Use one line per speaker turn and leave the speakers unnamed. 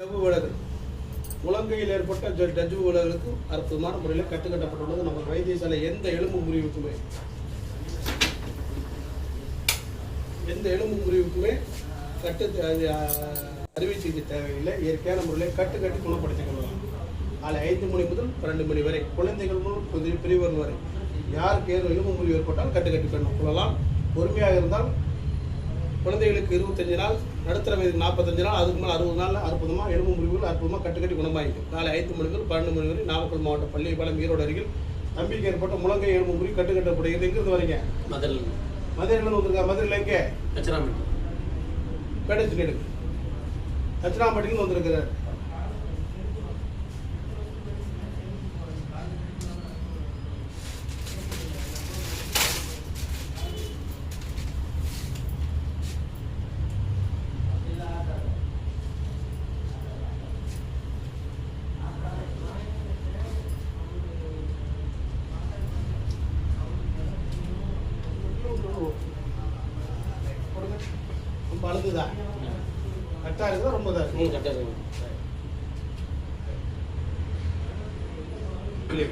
டஜ்ஜு விலகு முழங்கையில் ஏற்பட்ட ஜ- விலகுக்கு அற்புதமான முறையில் கட்டுக்கட்டப்பட்டுள்ளது. நம்ம வைத்தியசாலை எந்த எலும்பு முறிவுக்குமே. எந்த எலும்பு முறிவுக்குமே கட்டு அது, அறுவை சிகிச்சை தேவையில்லை. இயற்கையான முறையில் கட்டு கட்டி குணப்படுத்திக் கொள்ளலாம். காலை ஐந்து மணி முதல் பன்னெண்டு மணி வரை குழந்தைகள் முதல் பிரிவர் வரை. யாருக்கு ஏதோ எலும்பு முறிவு ஏற்பட்டால் கட்டு கட்டி கொள்ளலாம். பொறுமையாக இருந்தால் குழந்தைகளுக்கு இருபத்தஞ்சு நாள் நடுத்தர வயதுக்கு நாற்பத்தஞ்சு நாள் அதுக்கு மேலே அறுபது நாள் அற்புதமாக எலும்பு முறிவுகள் அற்புதமாக கட்டு கட்டி குணமாயிக்கும். காலை ஐந்து மணி முதல் பன்னெண்டு மணி வரை நாமக்கல் மாவட்டம் பள்ளிப்பாளையம் ஈரோடு அருகில் தம்பிக்கு ஏற்பட்ட முழங்கை எலும்பு முறிவு கட்டு கட்டப்படுகிறது எங்கிருந்து வரீங்க?
மதல்
மதுரையிலேருந்து வந்திருக்கா? மதுரையில் எங்கே?
கச்சராமணி
பேடச்சு எடுக்கு தட்சிணாம்பட்டின்னு வந்திருக்கிறார். ரொம்ப அழுதுதா கட்டா இருக்குதா? ரொம்ப இருக்கு.
ம் கரெக்டாக
இல்லையா?